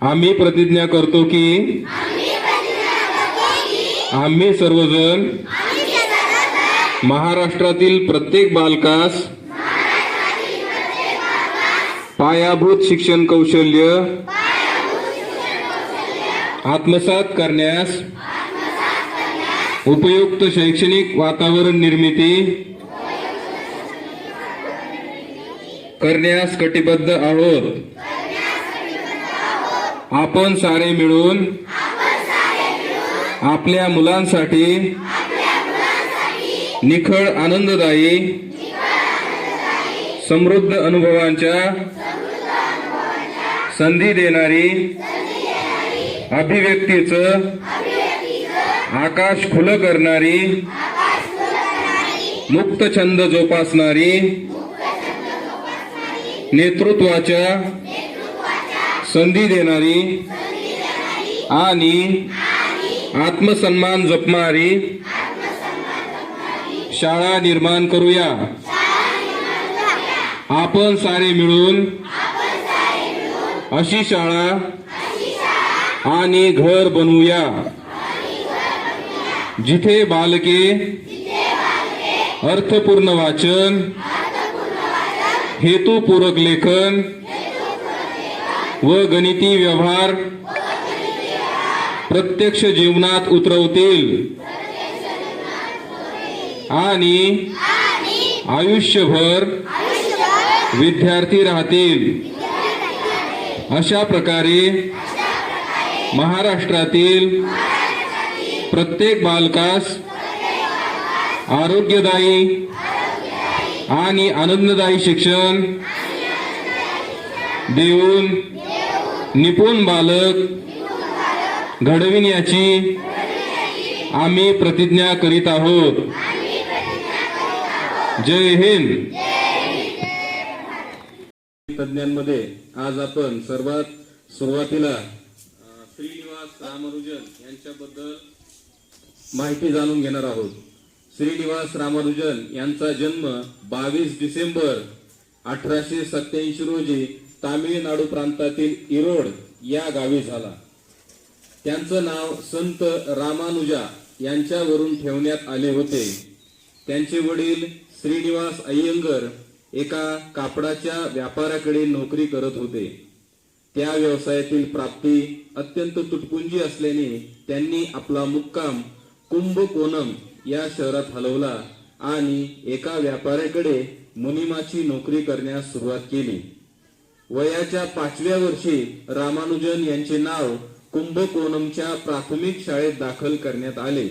आम्ही प्रतिज्ञा करतो की आम्ही सर्वजण महाराष्ट्रातील प्रत्येक बालकास पायाभूत शिक्षण कौशल्य आत्मसात करण्यास उपयुक्त शैक्षणिक वातावरण निर्मिती करण्यास कटिबद्ध आहोत. आपण सारे मिळून आपल्या मुलांसाठी निखळ आनंददायी समृद्ध अनुभवांच्या संधी देणारी अभिव्यक्तीचं आकाश खुलं करणारी मुक्त छंद जोपासणारी नेतृत्वाच्या संधी देणारी आणि आत्मसन्मान जपणारी शाळा निर्माण करूया. आपण सारे मिळून अशी शाळा आणि घर बनवूया. जिथे बालके अर्थपूर्ण वाचन हेतुपूरक लेखन व गणिती व्यवहार प्रत्यक्ष जीवनात उतरवतील. आणि आयुष्यभर विद्यार्थी राहतील. अशा प्रकारे महाराष्ट्रातील प्रत्येक बालकास आरोग्यदायी आणि आनंददायी शिक्षण देऊन निपुण बालक घडविण्याची आम्ही प्रतिज्ञा करीत आहोत. जय हिंद. तज्ञांमध्ये आज आपण सर्वात सुरुवातीला श्रीनिवास रामानुजन यांच्याबद्दल माहिती जाणून घेणार आहोत. श्रीनिवास रामानुजन यांचा जन्म बावीस डिसेंबर अठराशे सत्याऐंशी रोजी तामिळनाडू प्रांतातील इरोड या गावी झाला. त्यांचं नाव संत रामानुजा यांच्यावरून ठेवण्यात आले होते. त्यांचे वडील श्रीनिवास अय्यंगर एका कापडाच्या व्यापाऱ्याकडे नोकरी करत होते. त्या व्यवसायातील प्राप्ती अत्यंत तुटपुंजी असल्याने त्यांनी आपला मुक्काम कुंभकोणम या शहरात हलवला आणि एका व्यापाऱ्याकडे मुनिमाची नोकरी करण्यास सुरुवात केली. वयाच्या पाचव्या वर्षी रामानुजन यांचे नाव कुंभकोणमच्या प्राथमिक शाळेत दाखल करण्यात आले.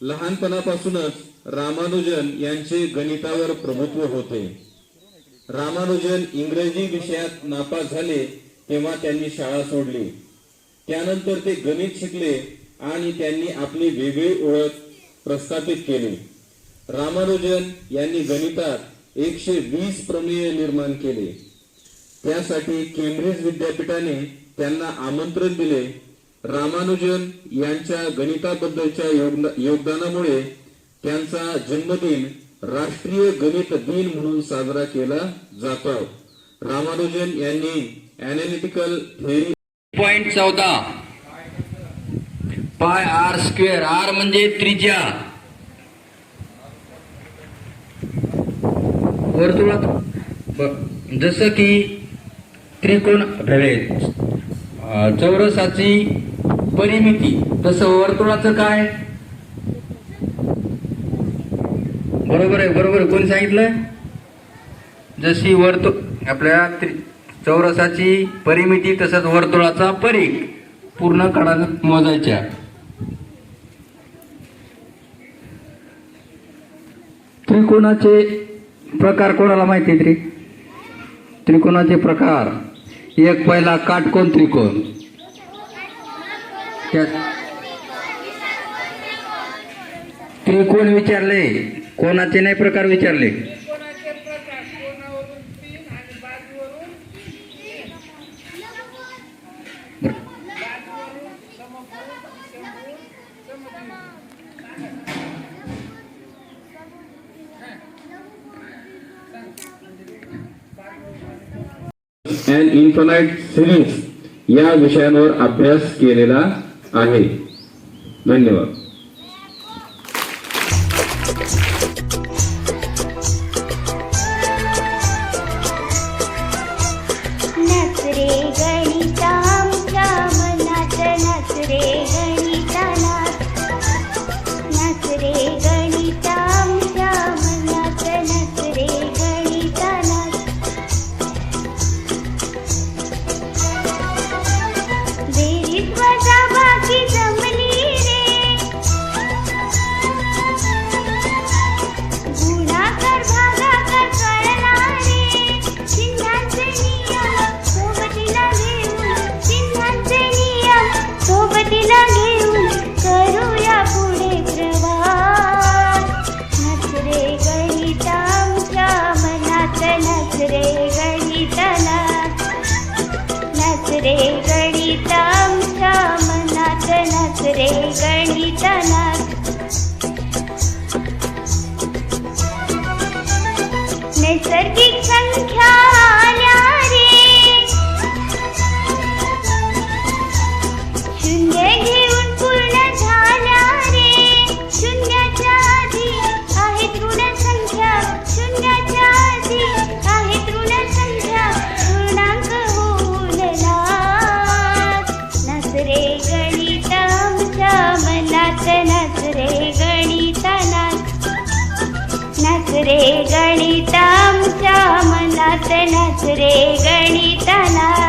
लहानपणापासूनच रामानुजन यांचे गणितावर प्रभुत्व होते. रामानुजन इंग्रजी विषयात नापास झाले तेव्हा त्यांनी शाळा सोडली. त्यानंतर ते गणित शिकले आणि त्यांनी आपली वेगळी ओळख प्रस्थापित केली. रामानुजन यांनी गणितात एकशे वीस प्रमेय निर्माण केले. त्यासाठी केम्ब्रिज विद्यापीठाने त्यांना आमंत्रण दिले. रामानुजन यांच्या गणिताबद्दलच्या योगदानामुळे त्यांचा जन्मदिन राष्ट्रीय गणित दिन म्हणून साजरा केला जातो. रामानुजन यांनी अनालिटिकल थेरी पॉइंट चौदा. पाय आर स्क्वेअर. आर म्हणजे त्रिज्या. वर्तुळात जसं की त्रिकोण नव्हे, चौरसाची परिमिती. तसं वर्तुळाचं काय? बरोबर आहे बरोबर आहे. कोणी सांगितलं? जशी वर्तुळ आपल्या त्रि- चौरसाची परिमिती तसंच वर्तुळाचा परीख पूर्ण काढायला मोजायच्या. त्रिकोणाचे प्रकार कोणाला माहिती तरी? त्रिकोणाचे प्रकार. एक पहिला काटकोन त्रिकोण? त्यात त्रिकोण विचारले. कोणाचे नाही प्रकार विचारले. अँड इन्फनाईट सिरीज या विषयांवर अभ्यास केलेला आहे. धन्यवाद. नैसर्गिक संख्या आल्या रे. शून्य घेऊन पूर्ण झाल्या रे. शून्याच्या आधी आहेत ऋण संख्या. शून्याच्या आधी आहे ऋण संख्या. पूर्णांक होऊन नसरे गणित आमच्या मनात. नसरे गणित नसरे गणिता नाच नाच रे गणिता नाच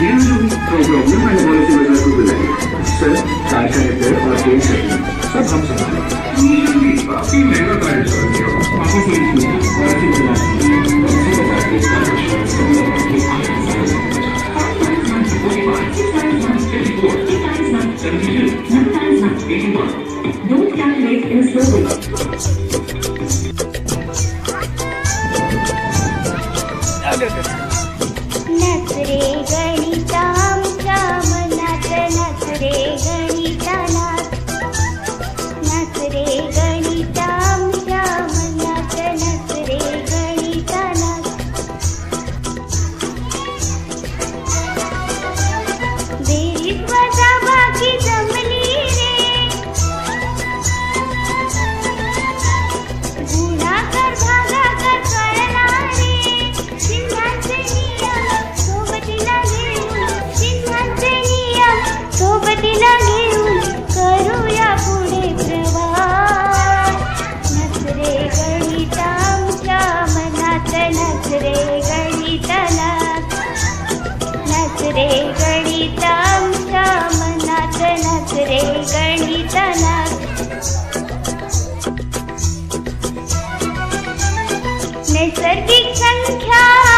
usually no problem and policy measures will be like sir charge and repair or pay settlement सब हम संभालेंगे काफी महंगा कार्य चल रहा है आपको कोई policy चलाने की नैसर्गिक संख्या.